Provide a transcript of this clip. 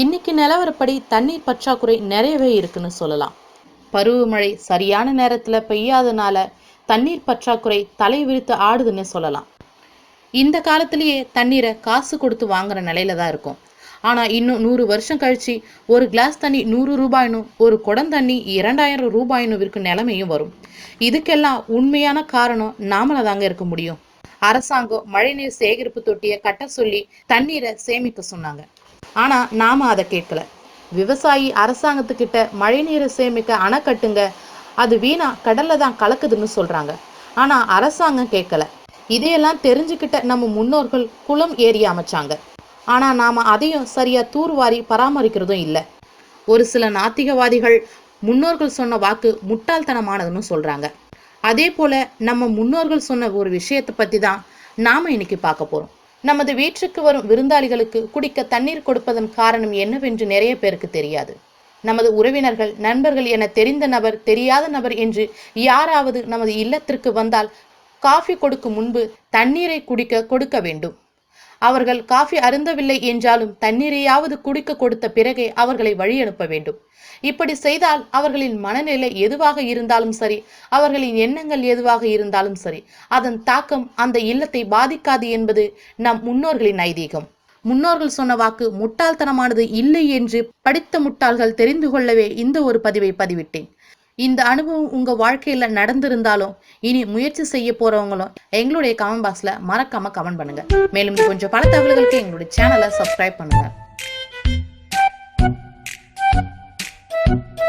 இன்னைக்கு நிலவரப்படி தண்ணீர் பற்றாக்குறை நிறையவே இருக்குன்னு சொல்லலாம். பருவமழை சரியான நேரத்தில் பெய்யாதனால தண்ணீர் பற்றாக்குறை தலை விரித்து ஆடுதுன்னு சொல்லலாம். இந்த காலத்திலேயே தண்ணீரை காசு கொடுத்து வாங்குற நிலையில தான் இருக்கும். ஆனால் இன்னும் நூறு வருஷம் கழிச்சு ஒரு கிளாஸ் தண்ணி நூறு ரூபாயினும் ஒரு குடம் தண்ணி இரண்டாயிரம் ரூபாயினும் விற்கும் நிலைமையும் வரும். இதுக்கெல்லாம் உண்மையான காரணம் நாமள தாங்க இருக்க முடியும். அரசாங்கம் மழைநீர் சேகரிப்பு தொட்டியை கட்ட சொல்லி தண்ணீரை சேமிக்க சொன்னாங்க. ஆனால் நாம் அதை கேட்கல. விவசாயி அரசாங்கத்துக்கிட்ட மழைநீரை சேமிக்க அணை கட்டுங்க. அது வீணா கடல்ல தான் கலக்குதுன்னு சொல்றாங்க. ஆனா அரசாங்கம் கேட்கல. இதையெல்லாம் தெரிஞ்சுக்கிட்ட நம்ம முன்னோர்கள் குளம் ஏறி அமைச்சாங்க. ஆனா நாம அதையும் சரியா தூர்வாரி பராமரிக்கிறதும் இல்லை. ஒரு சில நாத்திகவாதிகள் முன்னோர்கள் சொன்ன வாக்கு முட்டாள்தனமானதுன்னு சொல்றாங்க. அதே போல நம்ம முன்னோர்கள் சொன்ன ஒரு விஷயத்தை பத்தி தான் நாம இன்னைக்கு பார்க்க போறோம். நமது வீட்டுக்கு வரும் விருந்தாளிகளுக்கு குடிக்க தண்ணீர் கொடுப்பதன் காரணம் என்னவென்று நிறைய பேருக்கு தெரியாது. நமது உறவினர்கள் நண்பர்கள் என தெரிந்த நபர் தெரியாத நபர் என்று யாராவது நமது இல்லத்திற்கு வந்தால் காஃபி கொடுக்கும் முன்பு தண்ணீரை குடிக்க கொடுக்க வேண்டும். அவர்கள் காஃபி அருந்தவில்லை என்றாலும் தண்ணீரையாவது குடிக்க கொடுத்த பிறகே அவர்களை வழி அனுப்ப வேண்டும். இப்படி செய்தால் அவர்களின் மனநிலை எதுவாக இருந்தாலும் சரி அவர்களின் எண்ணங்கள் எதுவாக இருந்தாலும் சரி அதன் தாக்கம் அந்த இல்லத்தை பாதிக்காது என்பது நம் முன்னோர்களின் ஐதீகம். முன்னோர்கள் சொன்ன வாக்கு முட்டாள்தனமானது இல்லை என்று படித்த முட்டாள்கள் தெரிந்து கொள்ளவே இந்த ஒரு பதிவை பதிவிட்டேன். இந்த அனுபவம் உங்க வாழ்க்கையில நடந்திருந்தாலும் இனி முயற்சி செய்ய போறவங்களும் எங்களுடைய கமெண்ட் பாக்ஸ்ல மறக்காம கமெண்ட் பண்ணுங்க மேலும் கொஞ்சம் பல தகவல்களுக்கு எங்களுடைய சேனலை சப்ஸ்கிரைப் பண்ணுங்க Thank you.